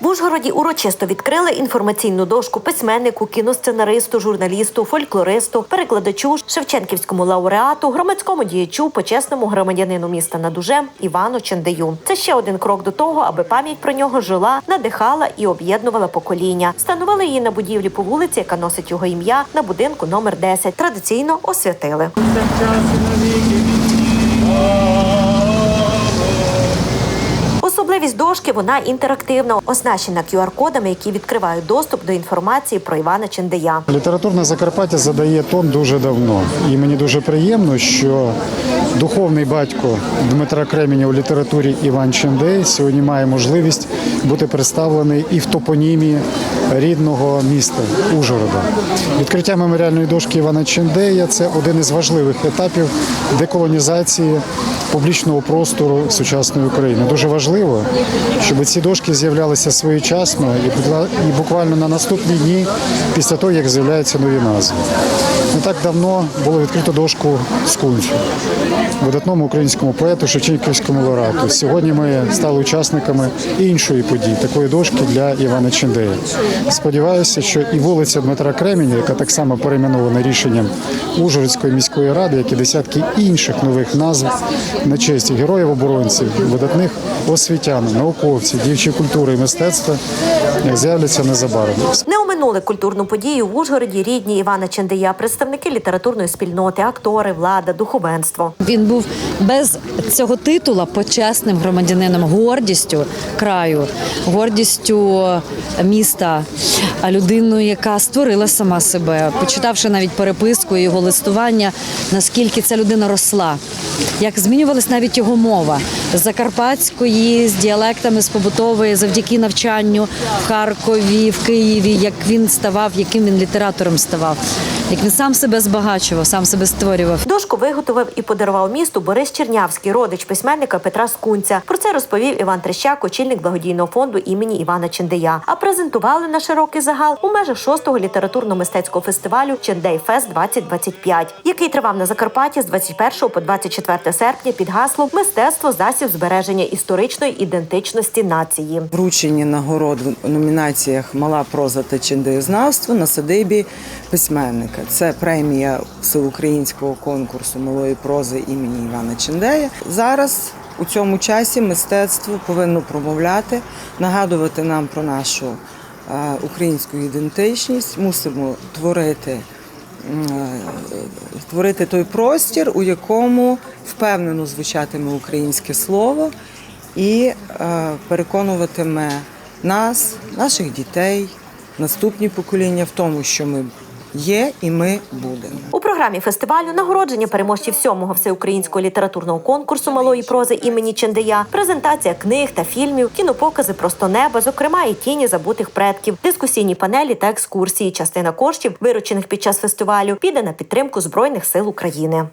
В Ужгороді урочисто відкрили інформаційну дошку письменнику, кіносценаристу, журналісту, фольклористу, перекладачу, Шевченківському лауреату, громадському діячу, почесному громадянину міста над Ужем Івану Чендею. Це ще один крок до того, аби пам'ять про нього жила, надихала і об'єднувала покоління. Встановили її на будівлі по вулиці, яка носить його ім'я, на будинку номер 10. Традиційно освятили. Дошки вона інтерактивна, оснащена QR-кодами, які відкривають доступ до інформації про Івана Чендея. Літературне Закарпаття задає тон дуже давно, і мені дуже приємно, що духовний батько Дмитра Кременя у літературі Іван Чендей сьогодні має можливість бути представлений і в топонімі рідного міста Ужгорода. Відкриття меморіальної дошки Івана Чендея це один із важливих етапів деколонізації публічного простору сучасної України. Дуже важливо, щоб ці дошки з'являлися своєчасно і буквально на наступні дні після того, як з'являються нові назви. Не так давно було відкрито дошку Скунцю, видатному українському поету, Шевченківському лауреату. Сьогодні ми стали учасниками іншої події, такої дошки для Івана Чендея. Сподіваюся, що і вулиця Дмитра Кременя, яка так само перейменована рішенням Ужгородської міської ради, як і десятки інших нових назв на честь героїв оборонців, видатних освітян, науковців, діячів культури і мистецтва з'являться незабаром. Не оминули культурну подію в Ужгороді рідні Івана Чендея, представники літературної спільноти, актори, влада, духовенство. Він був без цього титула почесним громадянином, гордістю краю, гордістю міста, а людиною, яка створила сама себе, почитавши навіть переписку і його листування, наскільки ця людина росла, як змінювалась навіть його мова. З закарпатської, з діалектами, з побутової, завдяки навчанню в Харкові, в Києві, як він ставав, яким він літератором ставав, як він сам себе збагачував, сам себе створював. Дошку виготовив і подарував місту Борис Чернявський, родич письменника Петра Скунця. Про це розповів Іван Трещак, очільник благодійного фонду імені Івана Чендея. А презентували на широкий загал у межах шостого літературно-мистецького фестивалю Чендей Фест 2025, який тривав на Закарпатті з 21 по 24 серпня під гаслом Мистецтво засіб збереження історичної ідентичності нації. вручені нагород в номінаціях Мала проза та чендеєзнавство на садибі письменника. Це премія всеукраїнського конкурсу малої прози імені Івана Чендея. Зараз у цьому часі мистецтво повинно промовляти, нагадувати нам про нашу е, українську ідентичність. Мусимо творити. е, Творити той простір, у якому впевнено звучатиме українське слово, і е, переконуватиме нас, наших дітей, наступні покоління в тому, що ми є і ми будемо. Програмі фестивалю нагородження переможців сьомого всеукраїнського літературного конкурсу малої прози імені Чендея, презентація книг та фільмів, кінопокази просто неба, зокрема і тіні забутих предків, дискусійні панелі та екскурсії. Частина коштів, виручених під час фестивалю, піде на підтримку збройних сил України.